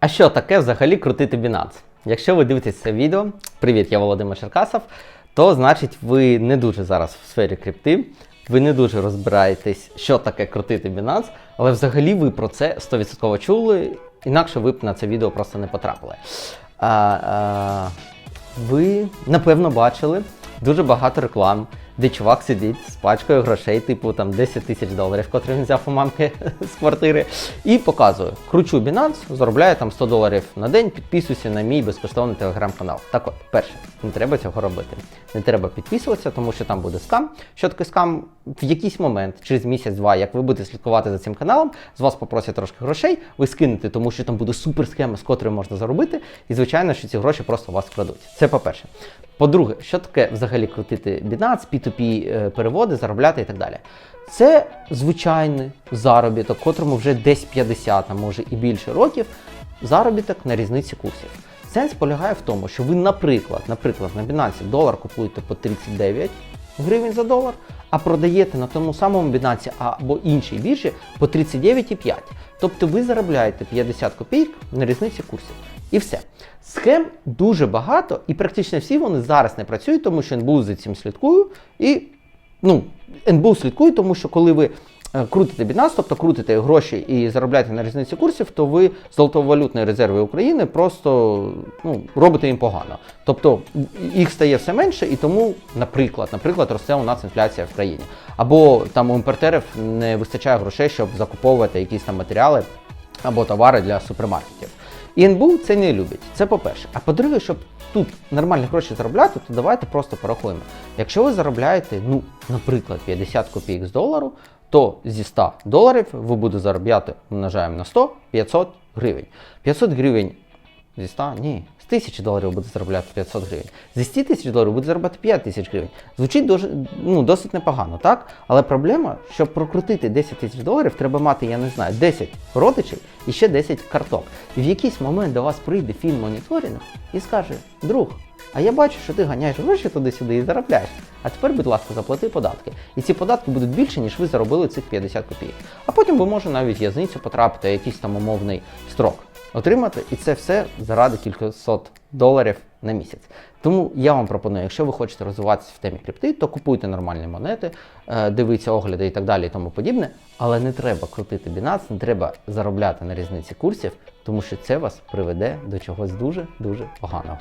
А що таке взагалі крутити Binance? Якщо ви дивитесь це відео, привіт, я Володимир Черкасов, то значить ви не дуже зараз в сфері крипти, ви не дуже розбираєтесь, що таке крутити Binance, але взагалі ви про це 100% чули, інакше ви б на це відео просто не потрапили. А, а, ви, напевно, бачили дуже багато реклам, де чувак сидить з пачкою грошей, типу там 10 тисяч доларів, котрі він взяв у мамки з квартири, і показує: кручу Binance, заробляю там 100 доларів на день, підписуйся на мій безкоштовний телеграм-канал. Так от, перше, не треба цього робити. Не треба підписуватися, тому що там буде скам. Що таке скам? В якийсь момент, через місяць-два, як ви будете слідкувати за цим каналом, з вас попросять трошки грошей, ви скинете, тому що там буде суперсхема, з котрої можна заробити, і звичайно, що ці гроші просто у вас вкрадуть. Це по-перше. По-друге, що таке взагалі крутити Binance, P2P е, переводи, заробляти і так далі. Це звичайний заробіток, котрому вже десь 50, а може і більше років, заробіток на різниці курсів. Сенс полягає в тому, що ви, наприклад, наприклад, на Binance долар купуєте по 39 гривень за долар, а продаєте на тому самому Binance або іншій біржі по 39,5. Тобто ви заробляєте 50 копійок на різниці курсів. І все. Схем дуже багато, і практично всі вони зараз не працюють, тому що НБУ за цим слідкує. І ну, НБУ слідкує, тому що коли ви е, крутите Binance, тобто крутите гроші і заробляєте на різниці курсів, то ви золотовалютні резерви України просто ну, робите їм погано. Тобто їх стає все менше, і тому, наприклад, наприклад, росте у нас інфляція в країні. Або там у імпортерів не вистачає грошей, щоб закуповувати якісь там матеріали або товари для супермаркетів. І НБУ це не любить. Це по-перше. А по-друге, щоб тут нормальні гроші заробляти, то давайте просто порахуємо. Якщо ви заробляєте, ну, наприклад, 50 копійок з долару, то зі 100 доларів ви будете заробляти, умножаємо на 100, 500 гривень. 500 гривень зі 100? Ні. З 1000 доларів буде заробляти 500 гривень. Зі 100 тисяч доларів буде заробляти 5 тисяч гривень. Звучить дуже, ну, досить непогано, так? Але проблема, щоб прокрутити 10 тисяч доларів, треба мати, я не знаю, 10 родичів і ще 10 карток. І в якийсь момент до вас прийде фільм моніторинг і скаже: друг, а я бачу, що ти ганяєш гроші туди-сюди і заробляєш. А тепер, будь ласка, заплати податки. І ці податки будуть більше, ніж ви заробили цих 50 копійок. А потім ви можете навіть в'язницю потрапити, якийсь там умовний строк отримати, і це все заради кількасот доларів на місяць. Тому я вам пропоную, якщо ви хочете розвиватися в темі крипти, то купуйте нормальні монети, е, дивіться огляди і так далі, і тому подібне. Але не треба крутити Binance, не треба заробляти на різниці курсів, тому що це вас приведе до чогось дуже дуже поганого.